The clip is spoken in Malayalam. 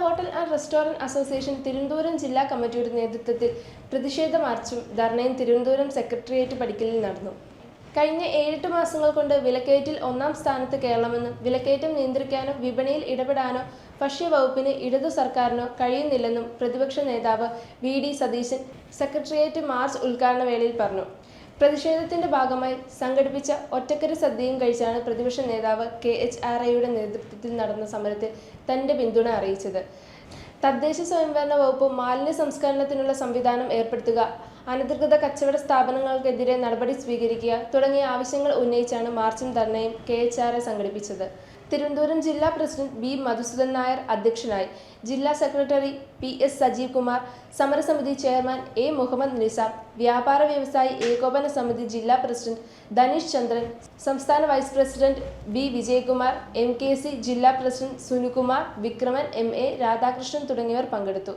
Hotel and restaurant association Thiruvananthapuram ജില്ലാ കമ്മിറ്റിയുടെ നേതൃത്വത്തിൽ പ്രതിഷേധ മാർച്ചും ധർണയും തിരുവനന്തപുരം സെക്രട്ടേറിയറ്റ് പടിക്കലിൽ നടന്നു. കഴിഞ്ഞ ഏഴെട്ട് മാസങ്ങൾ കൊണ്ട് വിലക്കയറ്റിൽ ഒന്നാം സ്ഥാനത്ത് കേരളമെന്നും വിലക്കയറ്റം നിയന്ത്രിക്കാനോ വിപണിയിൽ ഇടപെടാനോ ഭക്ഷ്യവകുപ്പിന് ഇടതു സർക്കാരിനോ കഴിയുന്നില്ലെന്നും പ്രതിപക്ഷ നേതാവ് V D Satheesan Secretariat march ഉദ്ഘാടന വേളയിൽ പറഞ്ഞു. പ്രതിഷേധത്തിന്റെ ഭാഗമായി സംഘടിപ്പിച്ച ഒറ്റക്കര സദ്യയും കഴിച്ചാണ് പ്രതിപക്ഷ നേതാവ് കെ എച്ച് ആർ ഐയുടെ നേതൃത്വത്തിൽ നടന്ന സമരത്തിൽ തന്റെ പിന്തുണ അറിയിച്ചത്. തദ്ദേശ സ്വയംഭരണ വകുപ്പ് മാലിന്യ സംസ്കരണത്തിനുള്ള സംവിധാനം ഏർപ്പെടുത്തുക അനധികൃത കച്ചവട സ്ഥാപനങ്ങൾക്കെതിരെ നടപടി സ്വീകരിക്കുക തുടങ്ങിയ ആവശ്യങ്ങൾ ഉന്നയിച്ചാണ് മാർച്ചും ധർണയും കെ എച്ച് ആർ സംഘടിപ്പിച്ചത്. തിരുവനന്തപുരം ജില്ലാ പ്രസിഡന്റ് ബി മധുസൂദൻ നായർ അധ്യക്ഷനായി ജില്ലാ secretary P S Sajeev Kumar സമരസമിതി ചെയർമാൻ എ മുഹമ്മദ് നിസാം വ്യാപാര വ്യവസായി ഏകോപന സമിതി ജില്ലാ പ്രസിഡന്റ് ധനീഷ് ചന്ദ്രൻ സംസ്ഥാന vice president B Vijayakumar M K C ജില്ലാ president Sunikumar Vikraman M A Radhakrishnan തുടങ്ങിയവർ പങ്കെടുത്തു